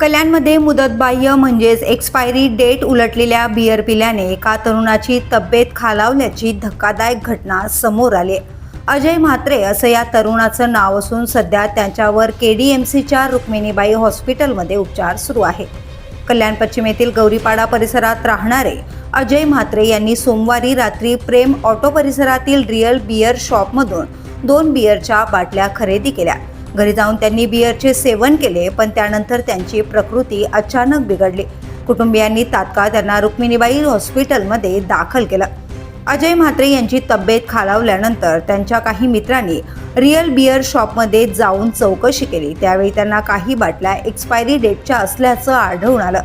कल्याणमध्ये मुदतबाह्य म्हणजेच एक्सपायरी डेट उलटलेल्या बियर पिल्याने एका तरुणाची तब्येत खालावल्याची धक्कादायक घटना समोर आली. अजय म्हात्रे असं या तरुणाचं नाव असून सध्या त्यांच्यावर के डी एम सीच्या रुक्मिणीबाई हॉस्पिटलमध्ये उपचार सुरू आहेत कल्याण पश्चिमेतील गौरीपाडा परिसरात राहणारे अजय म्हात्रे यांनी सोमवारी रात्री प्रेम ऑटो परिसरातील रिअल बियर शॉपमधून दोन बियरच्या बाटल्या खरेदी केल्या. घरी जाऊन त्यांनी बियरचे सेवन केले पण त्यानंतर त्यांची प्रकृती अचानक बिघडली. कुटुंबियांनी तात्काळ त्यांना रुक्मिणीबाई हॉस्पिटलमध्ये दाखल केलं. अजय म्हात्रे यांची तब्येत खालावल्यानंतर त्यांच्या काही मित्रांनी रिअल बियर शॉपमध्ये जाऊन चौकशी केली. त्यावेळी त्यांना काही बाटल्या एक्सपायरी डेटच्या असल्याचं आढळून आलं.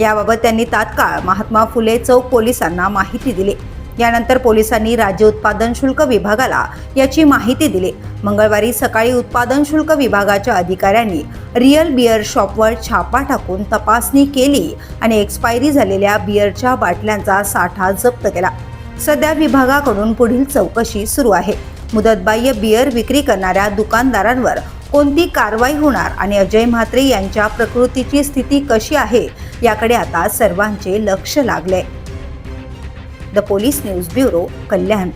याबाबत त्यांनी तात्काळ महात्मा फुले चौक पोलिसांना माहिती दिली. यानंतर पोलिसांनी राज्य उत्पादन शुल्क विभागाला याची माहिती दिली. मंगळवारी सकाळी उत्पादन शुल्क विभागाच्या अधिकाऱ्यांनी रिअल बिअर शॉपवर छापा टाकून तपासणी केली आणि एक्सपायरी झालेल्या बिअरच्या बाटल्यांचा साठा जप्त केला. सध्या विभागाकडून पुढील चौकशी सुरू आहे. मुदतबाह्य बियर विक्री करणाऱ्या दुकानदारांवर कोणती कारवाई होणार आणि अजय म्हात्रे यांच्या प्रकृतीची स्थिती कशी आहे याकडे आता सर्वांचे लक्ष लागले. The police news bureau Kalyan.